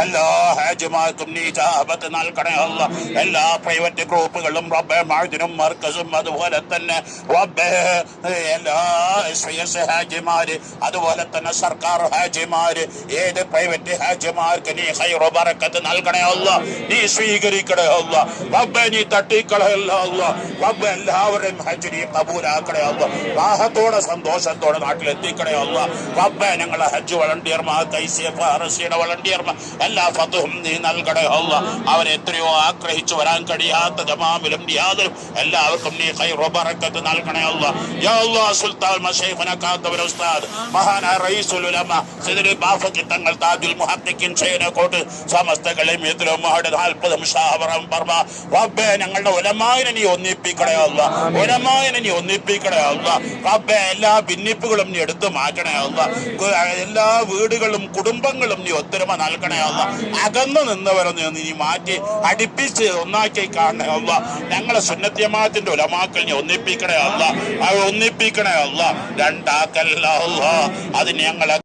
എല്ലാ ഹാജിമാർക്കും നീ ജാബത്ത് നൽകണേ അല്ല. എല്ലാ പ്രൈവറ്റ് ഗ്രൂപ്പുകളും റബ്ബെ മാഴുതിനും മർക്കസും അതുപോലെ തന്നെ. റബ്ബെ എല്ലാ എസ് ഹാജിമാര് അതുപോലെ തന്നെ സർക്കാർ ഹാജിമാര് ഏത് പ്രൈവറ്റ് ഹാജിമാർക്ക് നീ ഹൈറോ ബറക്കത്ത് നൽകണേ അല്ല നീ സ്വീകരിക്കണേ അല്ല റബ്ബെ നീ തട്ടിക്കളയല്ല അല്ല റബ്ബെ എല്ലാവരെയും ഹജ്ജിനെ കബൂലാക്കണേ അല്ല ദാഹത്തോടെ സന്തോഷത്തോടെ നാട്ടിലെത്തിക്കണേ അല്ല റബ്ബെ ഞങ്ങളെ ഹജ്ജ് വളണ്ടിയർമാർ കൈസിഎഫ് ആർ എസ് സിയുടെ വളണ്ടിയർമാർ എല്ലാ ഫതും നീ നൽകണേ അല്ല അവരെ എത്രയോ ആഗ്രഹിച്ചു വരാൻ കഴിയാത്ത ജമാമിലും യാതൊരു എല്ലാവർക്കും നീ ഹൈറോ ബറക്കത്ത് നൽകണേ അല്ല യാ സുൽത്താൻ മശൈഖുന കാത്തവർ ഉസ്താദ് മഹാനായ റഈസുൽ ഉലമ സയ്യിദുൽ ബാഫക്കി തങ്ങൾ താജുൽ മുഹദ്ദിഖിൻ ഷൈനക്കോട്ട് സമസ്ത ഇതിലും മഹട് നാൽപ്പതും ഷാവറം പർമ റബ്ബേ ഞങ്ങളുടെ ഉലമായിനെ നീ ഒന്നിപ്പിക്കണേ അല്ലാ ഉലമായിനെ നീ ഒന്നിപ്പിക്കണേ അല്ലാ റബ്ബേ എല്ലാ ഭിന്നിപ്പുകളും നീ എടുത്തു മാറ്റണേ അല്ലാ എല്ലാ വീടുകളും കുടുംബങ്ങളും നീ ഒത്തൊരുമ നൽകണേ അല്ലാ അകന്നു നിന്നവരെ നീ നീ മാറ്റി അടുപ്പിച്ച് ഒന്നാക്കി കാണണേ അല്ല ഞങ്ങളെ സുന്നത്യമാത്തിന്റെ ഉലമാക്കൾ നീ ഒന്നിപ്പിക്കണേ അല്ല അവ ഒന്നിപ്പിക്കണേ അല്ല രണ്ടാക്കല്ല അത് ഞങ്ങളെ